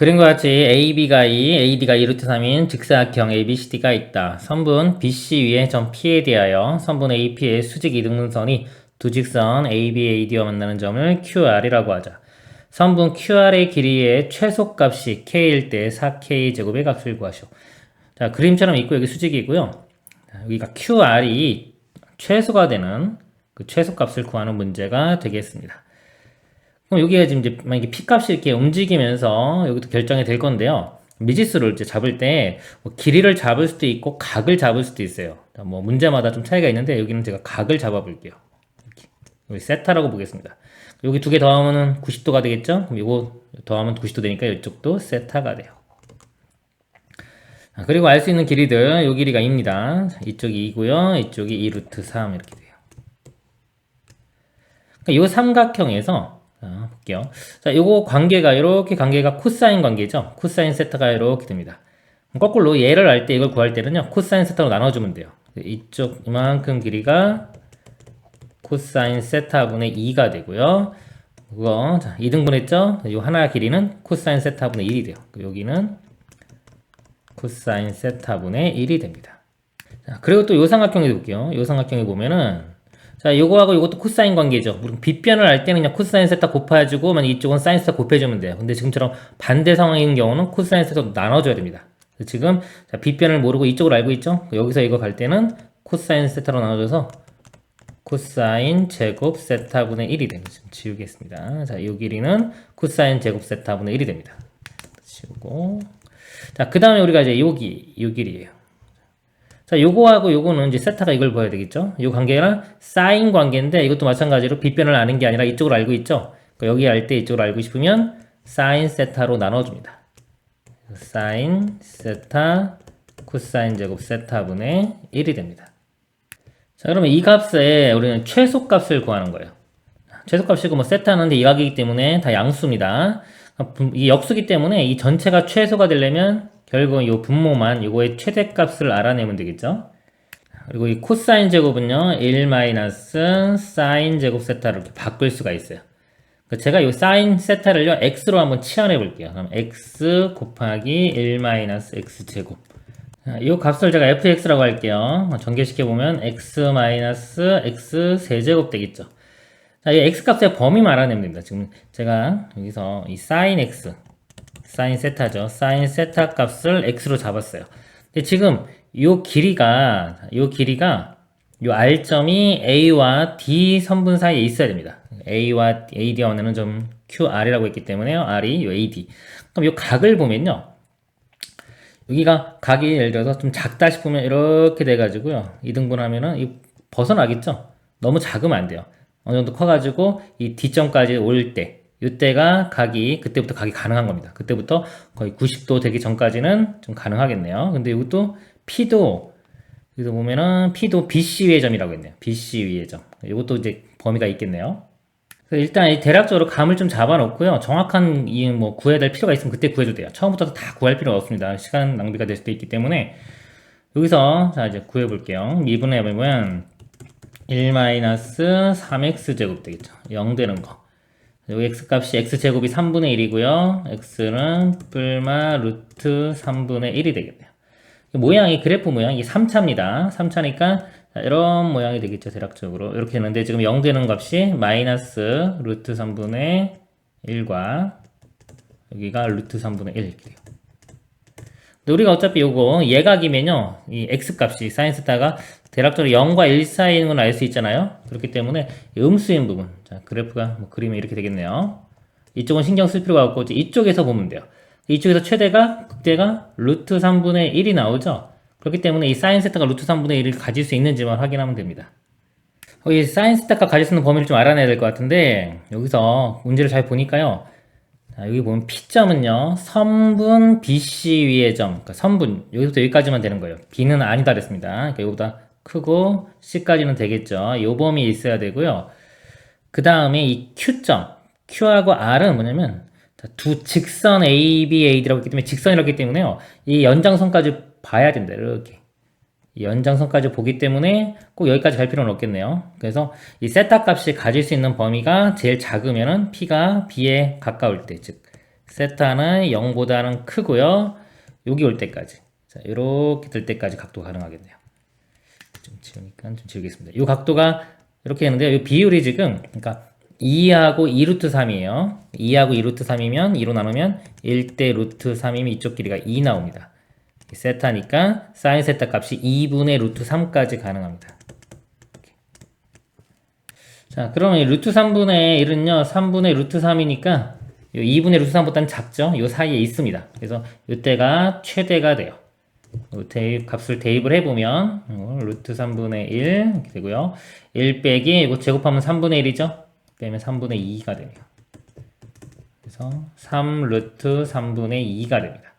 그림과 같이 AB가 2, AD가 2 루트 3인 직사각형 ABCD가 있다. 선분 BC 위에 점 P에 대하여 선분 AP의 수직 이등분선이 두 직선 AB, AD와 만나는 점을 QR이라고 하자. 선분 QR의 길이의 최소값이 K일 때 4K 제곱의 값을 구하시오. 자, 그림처럼 있고 여기 수직이고요. 자, 여기가 QR이 최소가 되는 그 최소값을 구하는 문제가 되겠습니다. 그럼 여기가 지금 이제 만약에 P 값이 이렇게 움직이면서 여기도 결정이 될 건데요. 미지수를 이제 잡을 때 뭐 길이를 잡을 수도 있고 각을 잡을 수도 있어요. 자, 뭐 문제마다 좀 차이가 있는데 여기는 제가 각을 잡아 볼게요. 이렇게. 여기 세타라고 보겠습니다. 여기 두 개 더하면 90도가 되겠죠? 그럼 이거 더하면 90도 되니까 이쪽도 세타가 돼요. 자, 그리고 알 수 있는 길이들 요 길이가 2입니다. 자, 이쪽이 2고요. 이쪽이 2 루트 3 이렇게 돼요. 그러니까 요 삼각형에서 자, 볼게요. 자, 요거 관계가 이렇게 관계가 코사인 관계죠. 코사인 세타가 이렇게 됩니다. 거꾸로 얘를 알 때 이걸 구할 때는요. 코사인 세타로 나눠주면 돼요. 이쪽 이만큼 길이가 코사인 세타분의 2가 되고요. 그거 자, 2등분했죠? 요 하나 길이는 코사인 세타분의 1이 돼요. 여기는 코사인 세타분의 1이 됩니다. 자, 그리고 또 요 삼각형에 볼게요. 요 삼각형에 보면은 자, 요거하고 요것도 코사인 관계죠. 빗변을 알 때는 그냥 코사인 세타 곱해주고, 만약 이쪽은 사인 세타 곱해주면 돼요. 근데 지금처럼 반대 상황인 경우는 코사인 세타도 나눠줘야 됩니다. 지금 자, 빗변을 모르고 이쪽을 알고 있죠? 여기서 이거 갈 때는 코사인 세타로 나눠줘서 코사인 제곱 세타분의 1이 됩니다. 지금 지우겠습니다. 자, 이 길이는 코사인 제곱 세타분의 1이 됩니다. 지우고. 자, 그 다음에 우리가 이제 여기, 요 길이에요. 자, 요거하고 요거는 이제 세타가 이걸 보여야 되겠죠? 요 관계랑 사인 관계인데 이것도 마찬가지로 빗변을 아는 게 아니라 이쪽을 알고 있죠? 그러니까 여기 알 때 이쪽을 알고 싶으면 사인 세타로 나눠줍니다. 사인 세타 코사인 제곱 세타분의 1이 됩니다. 자, 그러면 이 값에 우리는 최소 값을 구하는 거예요. 최소 값이고 뭐 세타는 대입각이기 때문에 다 양수입니다. 이 역수기 때문에 이 전체가 최소가 되려면 결국 이 분모만 이거의 최대값을 알아내면 되겠죠. 그리고 이 코사인 제곱은요 1 마이너스 사인 제곱 세타를 이렇게 바꿀 수가 있어요. 그러니까 제가 이 사인 세타를요 x로 한번 치환해 볼게요. 그럼 x 곱하기 1 마이너스 x 제곱 이 값을 제가 fx라고 할게요. 전개시켜 보면 x 마이너스 x 세제곱 되겠죠. 자, 이 x 값의 범위 됩니다. 지금 제가 여기서 이 sin x, sin 세타죠. sin 세타 값을 x로 잡았어요. 근데 지금 이 길이가 이 길이가 이 r점이 a와 d 선분 사이에 있어야 됩니다. a와 ad와 원하는 점 qr이라고 했기 때문에 r이 이 ad. 그럼 이 각을 보면요. 여기가 각이 예를 들어서 좀 작다 싶으면 이렇게 돼가지고요. 이등분하면은 이 벗어나겠죠? 너무 작으면 안 돼요. 어느 정도 커가지고 이 D점까지 올 때, 이때가 각이, 그때부터 각이 가능한 겁니다. 그때부터 거의 90도 되기 전까지는 좀 가능하겠네요. 근데 이것도 P도, 여기서 보면은 P도 BC 위의 점이라고 했네요. BC 위의 점. 이것도 이제 범위가 있겠네요. 일단 대략적으로 감을 좀 잡아놓고요. 정확한 이뭐 구해야 될 필요가 있으면 그때 구해도 돼요. 처음부터 다 구할 필요가 없습니다. 시간 낭비가 될 수도 있기 때문에 여기서 자 이제 구해 볼게요. 2분의 해보면 1-3x 제곱 되겠죠. 0 되는 거. 여기 x 값이 x 제곱이 3분의 1이고요. x는 뿔마 루트 3분의 1이 되겠네요. 모양이 그래프 모양이 3차입니다. 3차니까 이런 모양이 되겠죠. 대략적으로. 이렇게 되는데 지금 0 되는 값이 마이너스 루트 3분의 1과 여기가 루트 3분의 1 이렇게 돼요. 근데 우리가 어차피 요거 예각이면요. 이 x값이 사인 스타가 대략적으로 0과 1 사이인 건 알 수 있잖아요. 그렇기 때문에 음수인 부분. 자, 그래프가 뭐 그림이 이렇게 되겠네요. 이쪽은 신경 쓸 필요가 없고 이쪽에서 보면 돼요. 이쪽에서 최대가 극대가 루트 3분의 1이 나오죠. 그렇기 때문에 이 사인 세타가 루트 3분의 1을 가질 수 있는지만 확인하면 됩니다. 이 사인 세타가 가질 수 있는 범위를 좀 알아내야 될 것 같은데 여기서 문제를 잘 보니까요. 자, 여기 보면 P점은요. 선분 BC 위의 점, 그러니까 선분 여기부터 여기까지만 되는 거예요. B는 아니다 그랬습니다. 그러니까 이거보다 크고 C까지는 되겠죠. 이 범위 있어야 되고요. 그 다음에 이 Q점, Q하고 R은 뭐냐면 두 직선 A, B, AD라고 했기 때문에 직선이라고 했기 때문에요. 이 연장선까지 봐야 된다. 이렇게. 연장선까지 보기 때문에 꼭 여기까지 갈 필요는 없겠네요. 그래서 이 세타 값이 가질 수 있는 범위가 제일 작으면은 P가 B에 가까울 때, 즉 세타는 0보다는 크고요. 여기 올 때까지. 자, 이렇게 될 때까지 각도 가능하겠네요. 좀 지우니까 좀 지우겠습니다. 이 각도가 이렇게 되는데요. 이 비율이 지금 그러니까 2하고 2루트 3이에요. 2하고 2루트 3이면 2로 나누면 1대 루트 3이면 이쪽 길이가 2 나옵니다. 세타니까 사인 세타 값이 2분의 루트 3까지 가능합니다. 자, 그러면 이 루트 3분의 1은요, 3분의 루트 3이니까, 요 2분의 루트 3보다는 작죠? 요 사이에 있습니다. 그래서 이때가 최대가 돼요. 요 대입, 값을 대입을 해보면, 어, 루트 3분의 1, 이렇게 되고요. 1 빼기, 이거 제곱하면 3분의 1이죠? 빼면 3분의 2가 됩니다. 그래서 3 루트 3분의 2가 됩니다.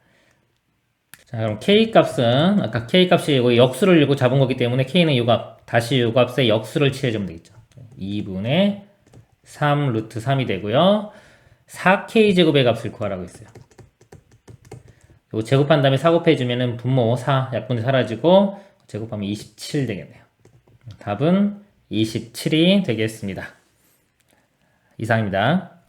자, 그럼 k 값은, 아까 k 값이 이거 역수를 이거 잡은 거기 때문에 k는 요 값, 다시 요 값에 역수를 취해주면 되겠죠. 2분의 3 루트 3이 되고요. 4k 제곱의 값을 구하라고 했어요. 요 제곱한 다음에 4 곱해주면은 분모 4 약분이 사라지고 제곱하면 27 되겠네요. 답은 27이 되겠습니다. 이상입니다.